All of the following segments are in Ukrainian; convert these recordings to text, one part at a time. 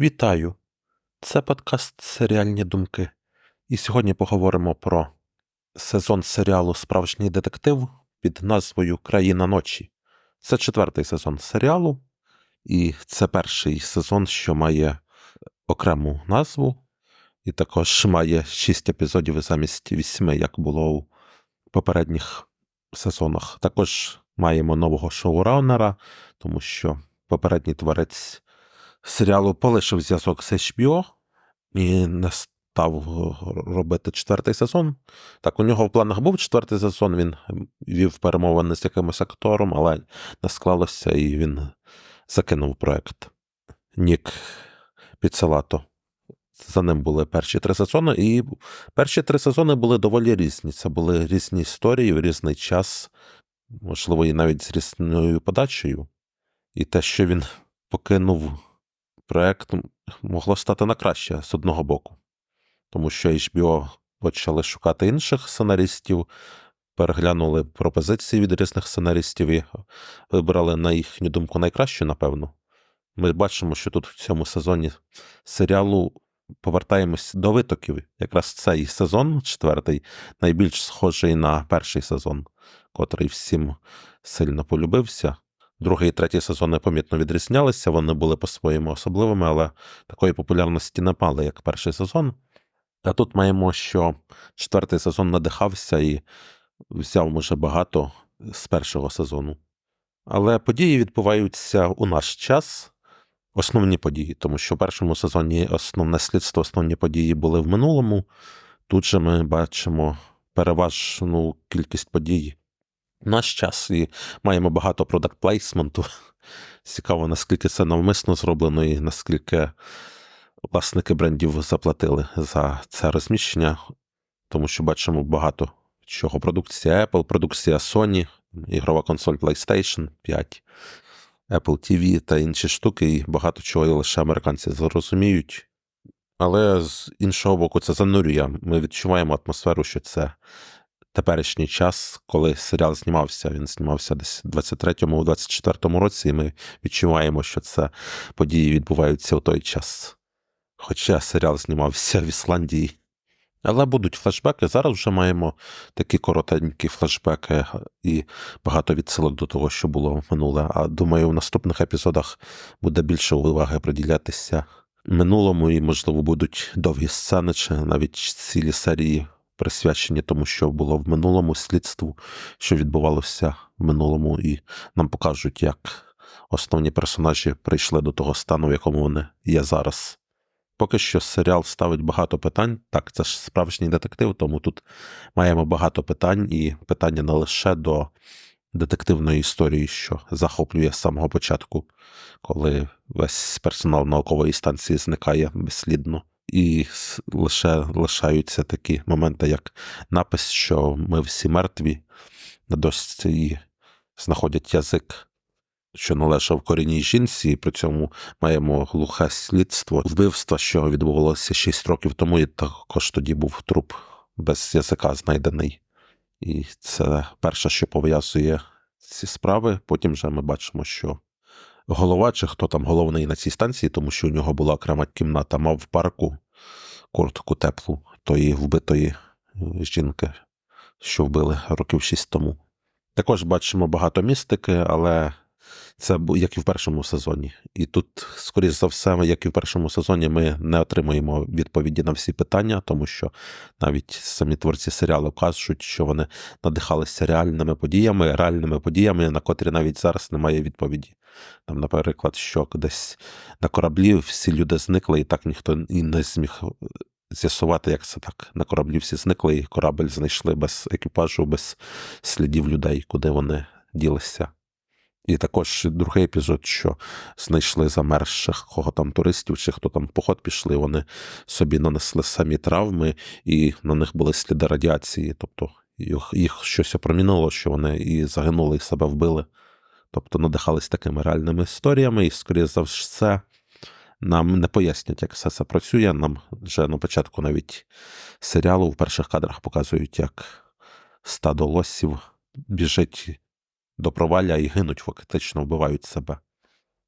Вітаю! Це подкаст Серіальні думки. І сьогодні поговоримо про сезон серіалу Справжній детектив під назвою Країна ночі. Це четвертий сезон серіалу, і це перший сезон, що має окрему назву, і також має шість епізодів замість вісьми, як було у попередніх сезонах. Також маємо нового шоураннера, тому що попередній творець серіалу полишив зв'язок з HBO і не став робити четвертий сезон. Так, у нього в планах був четвертий сезон, він вів перемовини з якимось актором, але не склалося, і він закинув проект. Нік Піцелато. За ним були перші три сезони, і перші три сезони були доволі різні. Це були різні історії в різний час, можливо, і навіть з різною подачею. І те, що він покинув проект, могло стати на краще з одного боку. Тому що HBO почали шукати інших сценаристів, переглянули пропозиції від різних сценаристів і вибрали, на їхню думку, найкращу, напевно. Ми бачимо, що тут в цьому сезоні серіалу повертаємось до витоків. Якраз цей сезон, четвертий, найбільш схожий на перший сезон, котрий всім сильно полюбився. Другий і третій сезони помітно відрізнялися, вони були по-своєму особливими, але такої популярності не мали, як перший сезон. А тут маємо, що четвертий сезон надихався і взяв, може, багато з першого сезону. Але події відбуваються у наш час, основні події, тому що в першому сезоні основне слідство, основні події були в минулому. Тут же ми бачимо переважну кількість подій наш час і маємо багато продакт плейсменту. Цікаво, наскільки це навмисно зроблено, і наскільки власники брендів заплатили за це розміщення, тому що бачимо багато чого. Продукція Apple, продукція Sony, ігрова консоль PlayStation 5, Apple TV та інші штуки, і багато чого лише американці зрозуміють. Але з іншого боку, це занурює. Ми відчуваємо атмосферу, що це теперішній час, коли серіал знімався. Він знімався десь у 23-му, 24-му році, і ми відчуваємо, що це події відбуваються у той час. Хоча серіал знімався в Ісландії. Але будуть флешбеки. Зараз вже маємо такі коротенькі флешбеки і багато відсилок до того, що було минуле. А думаю, в наступних епізодах буде більше уваги приділятися минулому, і, можливо, будуть довгі сцени, чи навіть цілі серії присвячені тому, що було в минулому слідству, що відбувалося в минулому, і нам покажуть, як основні персонажі прийшли до того стану, в якому вони є зараз. Поки що серіал ставить багато питань. Так, це ж справжній детектив, тому тут маємо багато питань, і питання не лише до детективної історії, що захоплює з самого початку, коли весь персонал наукової станції зникає безслідно. І лише лишаються такі моменти, як напис, що ми всі мертві, на дошці знаходять язик, що належав корінній жінці, і при цьому маємо глухе слідство вбивства, що відбувалося 6 років тому, і також тоді був труп без язика знайдений. І це перше, що пов'язує ці справи. Потім вже ми бачимо, що голова, чи хто там головний на цій станції, тому що у нього була окрема кімната, мав в парку куртку теплу тої вбитої е, жінки, що вбили років шість тому. Також бачимо багато містики, але це як і в першому сезоні. І тут, скоріш за все, як і в першому сезоні, ми не отримуємо відповіді на всі питання, тому що навіть самі творці серіалу кажуть, що вони надихалися реальними подіями, реальними подіями, на котрі навіть зараз немає відповіді. Там, наприклад, що десь на кораблі всі люди зникли, і так ніхто і не зміг з'ясувати, як це так. На кораблі всі зникли, і корабль знайшли без екіпажу, без слідів людей, куди вони ділися. І також другий епізод, що знайшли замерзших кого там туристів, чи хто там в поход пішли, вони собі нанесли самі травми, і на них були сліди радіації. Тобто їх, їх щось опромінило, що вони і загинули, і себе вбили. Тобто надихались такими реальними історіями, і, скоріше за все, нам не пояснять, як все це працює. Нам вже на початку навіть серіалу в перших кадрах показують, як стадо лосів біжить до провалля і гинуть, фактично вбивають себе.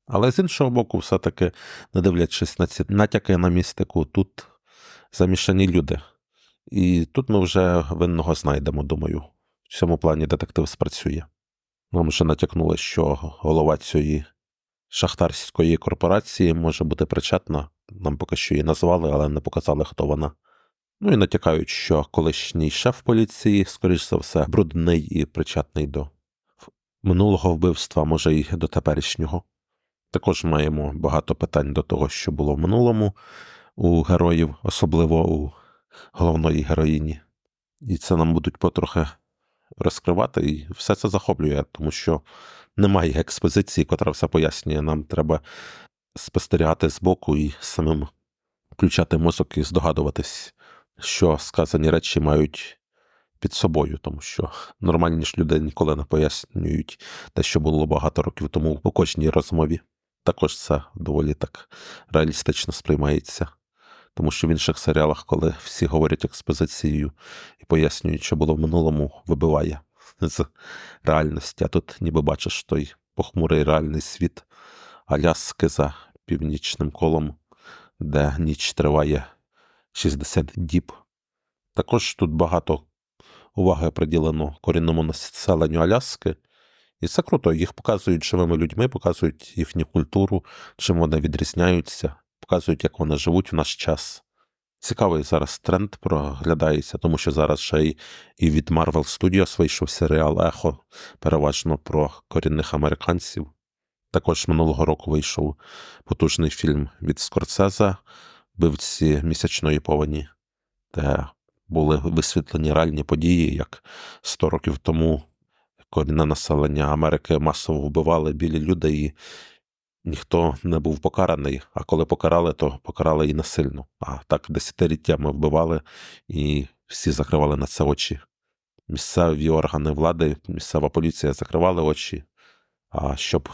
Але з іншого боку, все-таки, не дивлячись на ці натяки на містику, тут замішані люди. І тут ми вже винного знайдемо, думаю. В цьому плані детектив спрацює. Нам вже натякнули, що голова цієї шахтарської корпорації може бути причетна. Нам поки що її назвали, але не показали, хто вона. Ну і натякають, що колишній шеф поліції, скоріш за все, брудний і причетний до минулого вбивства, може і до теперішнього. Також маємо багато питань до того, що було в минулому у героїв, особливо у головної героїні. І це нам будуть потрохи розкривати, і все це захоплює, тому що немає експозиції, котра все пояснює. Нам треба спостерігати збоку і самим включати мозок і здогадуватись, що сказані речі мають під собою, тому що нормальні ж люди ніколи не пояснюють те, що було багато років тому у кожній розмові. Також це доволі так реалістично сприймається. Тому що в інших серіалах, коли всі говорять експозицією і пояснюють, що було в минулому, вибиває з реальності. А тут ніби бачиш той похмурий реальний світ Аляски за північним колом, де ніч триває 60 діб. Також тут багато уваги приділено корінному населенню Аляски. І це круто, їх показують живими людьми, показують їхню культуру, чим вони відрізняються, показують, як вони живуть в наш час. Цікавий зараз тренд проглядається, тому що зараз ще й і від Marvel Studios вийшов серіал Ехо, переважно про корінних американців. Також минулого року вийшов потужний фільм від Скорцеза Бивці місячної повені, де були висвітлені реальні події, як 100 років тому корінне населення Америки масово вбивали білі люди, і ніхто не був покараний. А коли покарали, то покарали і насильно. А так десятиліттями вбивали і всі закривали на це очі. Місцеві органи влади, місцева поліція закривали очі. А щоб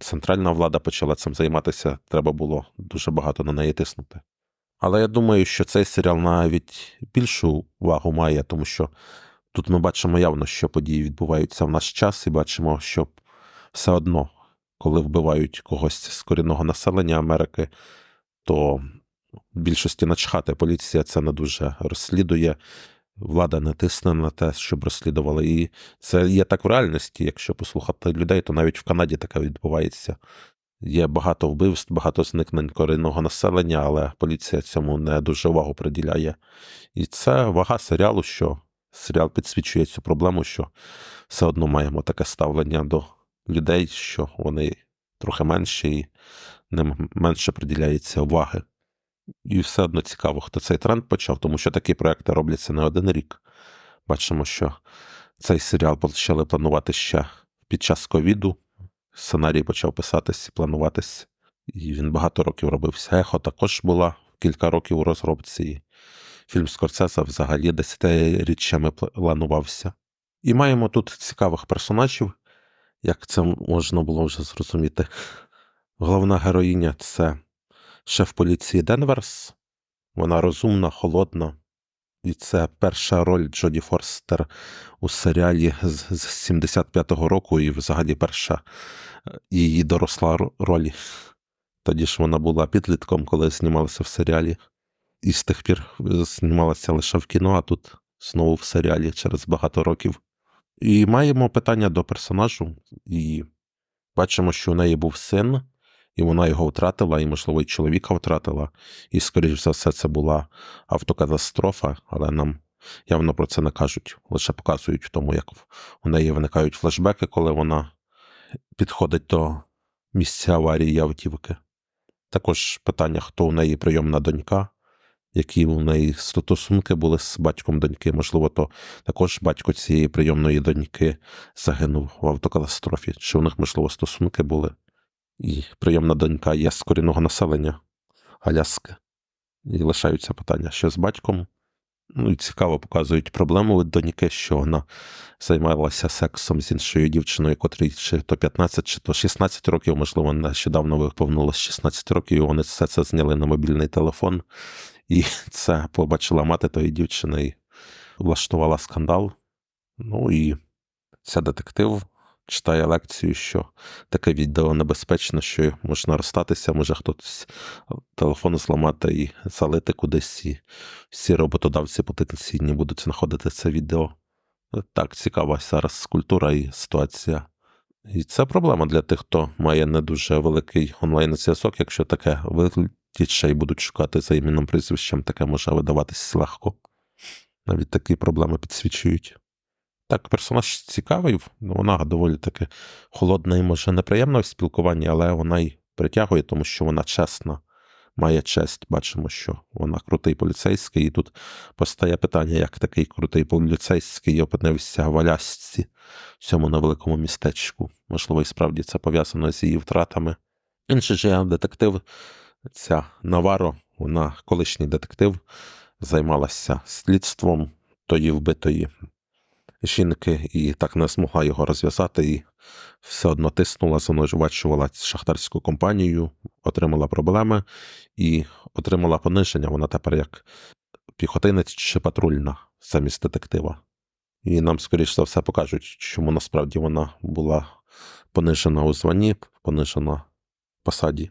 центральна влада почала цим займатися, треба було дуже багато на неї тиснути. Але я думаю, що цей серіал навіть більшу увагу має, тому що тут ми бачимо явно, що події відбуваються в наш час, і бачимо, що все одно, коли вбивають когось з корінного населення Америки, то в більшості начхати поліція це не дуже розслідує. Влада не тисне на те, щоб розслідували. І це є так в реальності. Якщо послухати людей, то навіть в Канаді таке відбувається. Є багато вбивств, багато зникнень корінного населення, але поліція цьому не дуже увагу приділяє. І це вага серіалу, що серіал підсвічує цю проблему, що все одно маємо таке ставлення до людей, що вони трохи менші і ним менше приділяється уваги. І все одно цікаво, хто цей тренд почав, тому що такі проекти робляться не один рік. Бачимо, що цей серіал почали планувати ще під час ковіду. Сценарій почав писатись і плануватись. І він багато років робився. Ехо також була кілька років у розробці. Фільм Скорцеса взагалі десятиріччями планувався. І маємо тут цікавих персонажів, як це можна було вже зрозуміти. Головна героїня це шеф поліції Денверс. Вона розумна, холодна. І це перша роль Джоді Форстер у серіалі з 75-го року, і взагалі перша її доросла роль. Тоді ж вона була підлітком, коли знімалася в серіалі. І з тих пір знімалася лише в кіно, а тут знову в серіалі через багато років. І маємо питання до персонажу, і бачимо, що у неї був син, і вона його втратила, і, можливо, і чоловіка втратила. І, скоріш за все, це була автокатастрофа, але нам явно про це не кажуть, лише показують в тому, як у неї виникають флешбеки, коли вона підходить до місця аварії автівки. Також питання, хто у неї прийомна донька, які у неї стосунки були з батьком доньки. Можливо, то також батько цієї прийомної доньки загинув в автокатастрофі. Чи у них, можливо, стосунки були? І прийомна донька є з корінного населення Аляски. І лишаються питання, що з батьком. Ну і цікаво показують проблему від доньки, що вона займалася сексом з іншою дівчиною, котрій чи то 15, чи то 16 років, можливо, нещодавно виповнилось 16 років, і вони все це зняли на мобільний телефон. І це побачила мати тої дівчини і влаштувала скандал. Ну і це детектив, читає лекцію, що таке відео небезпечно, що можна розстатися, може хтось телефон зламати і залити кудись, і всі роботодавці потенційні будуть знаходити це відео. Так, цікава зараз культура і ситуація. І це проблема для тих, хто має не дуже великий онлайн-зв'язок, якщо таке вилетіть ще й будуть шукати за іменем прізвищем, таке може видаватись легко. Навіть такі проблеми підсвічують. Так, персонаж цікавий, вона доволі таки холодна і може неприємна в спілкуванні, але вона й притягує, тому що вона чесна, має честь. Бачимо, що вона крутий поліцейський, і тут постає питання, як такий крутий поліцейський опинився в Алясці, в цьому невеликому містечку. Можливо, і справді це пов'язано з її втратами. Інший же детектив, ця Наваро, вона колишній детектив, займалася слідством тої вбитої жінки і так не змогла його розв'язати, і все одно тиснула, звинувачувала шахтарську компанію, отримала проблеми і отримала пониження. Вона тепер як піхотинець чи патрульна замість детектива. І нам, скоріш за все, покажуть, чому насправді вона була понижена у званні, понижена в посаді.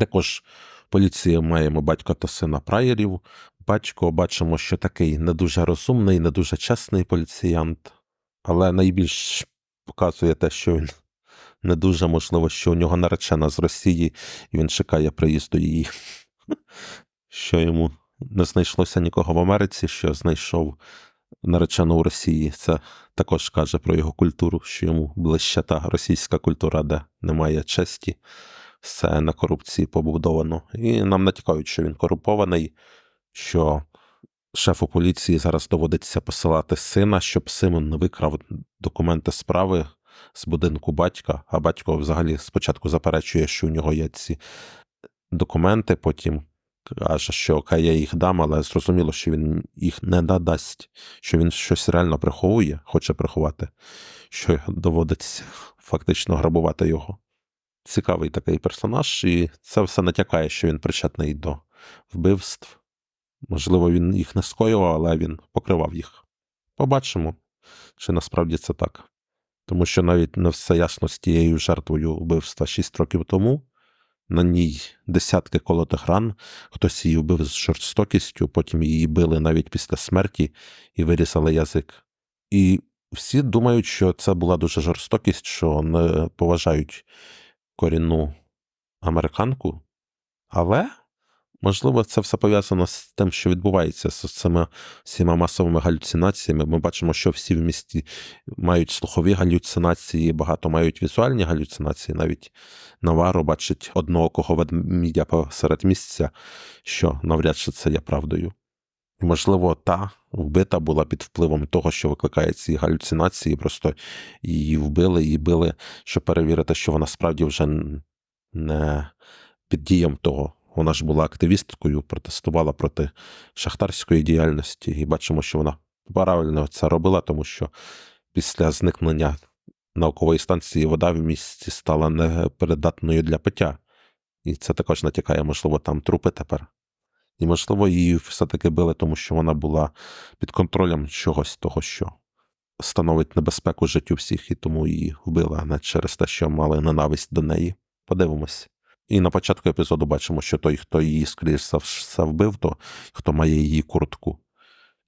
Також поліція маємо батька та сина праєрів. Батько бачимо, що такий не дуже розумний, не дуже чесний поліціянт, але найбільш показує те, що він не дуже можливо, що у нього наречена з Росії, і він чекає приїзду її. Що йому не знайшлося нікого в Америці, що знайшов наречену у Росії. Це також каже про його культуру, що йому ближче та російська культура, де немає честі, все на корупції побудовано. І нам натякають, що він корумпований що шефу поліції зараз доводиться посилати сина, щоб Симон не викрав документи справи з будинку батька, а батько взагалі спочатку заперечує, що у нього є ці документи, потім каже, що окей, я їх дам, але зрозуміло, що він їх не надасть, що він щось реально приховує, хоче приховати, що доводиться фактично грабувати його. Цікавий такий персонаж, і це все натякає, що він причетний до вбивств. Можливо, він їх не скоював, але він покривав їх. Побачимо, чи насправді це так. Тому що навіть не все ясно з тією жертвою вбивства 6 років тому. На ній десятки колотих ран, хтось її вбив з жорстокістю, потім її били навіть після смерті і вирізали язик. І всі думають, що це була дуже жорстокість, що не поважають корінну американку. Але Можливо, це все пов'язано з тим, що відбувається з цими всіма масовими галюцинаціями. Ми бачимо, що всі в місті мають слухові галюцинації, багато мають візуальні галюцинації. Навіть Наваро бачить одноокого ведмідя посеред місця, що навряд чи це є правдою. І, можливо, та вбита була під впливом того, що викликає ці галюцинації, просто її вбили, її били, щоб перевірити, що вона справді вже не під дієм того. Вона ж була активісткою, протестувала проти шахтарської діяльності, і бачимо, що вона правильно це робила, тому що після зникнення наукової станції вода в місті стала непридатною для пиття. І це також натякає, можливо, там трупи тепер. І, можливо, її все-таки били, тому що вона була під контролем чогось того, що становить небезпеку життю всіх, і тому її вбили, а не через те, що мали ненависть до неї. Подивимось. І на початку епізоду бачимо, що той, хто її скоріш за все вбив, то хто має її куртку,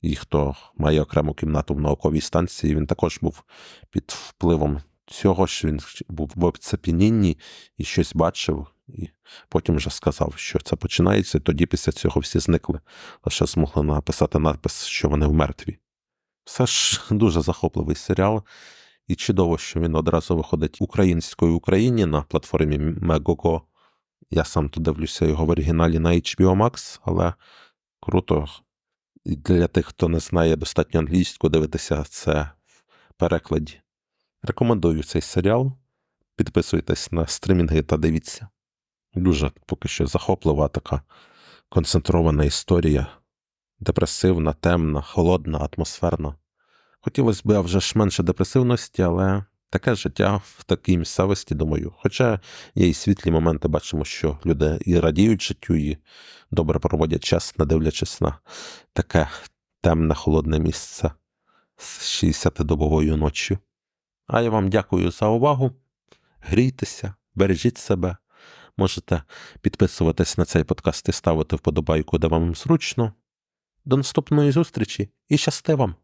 і хто має окрему кімнату в науковій станції, він також був під впливом цього, що він був в оцепенінні і щось бачив, і потім вже сказав, що це починається, і тоді після цього всі зникли, лише змогли написати надпис, що вони вмертві. Все ж дуже захопливий серіал. І чудово, що він одразу виходить українською Україні на платформі Megogo. Я сам тут дивлюся його в оригіналі на HBO Max, але круто. Для тих, хто не знає достатньо англійську, дивитися це в перекладі. Рекомендую цей серіал. Підписуйтесь на стрімінги та дивіться. Дуже поки що захоплива така концентрована історія, депресивна, темна, холодна, атмосферна. Хотілося б вже ж менше депресивності, але Таке життя в такій місцевості, думаю. Хоча є і світлі моменти, бачимо, що люди і радіють життю, і добре проводять час, не дивлячись на таке темне, холодне місце з 60-добовою ночі. А я вам дякую за увагу. Грійтеся, бережіть себе. Можете підписуватись на цей подкаст і ставити вподобайку, де вам зручно. До наступної зустрічі і щасти вам!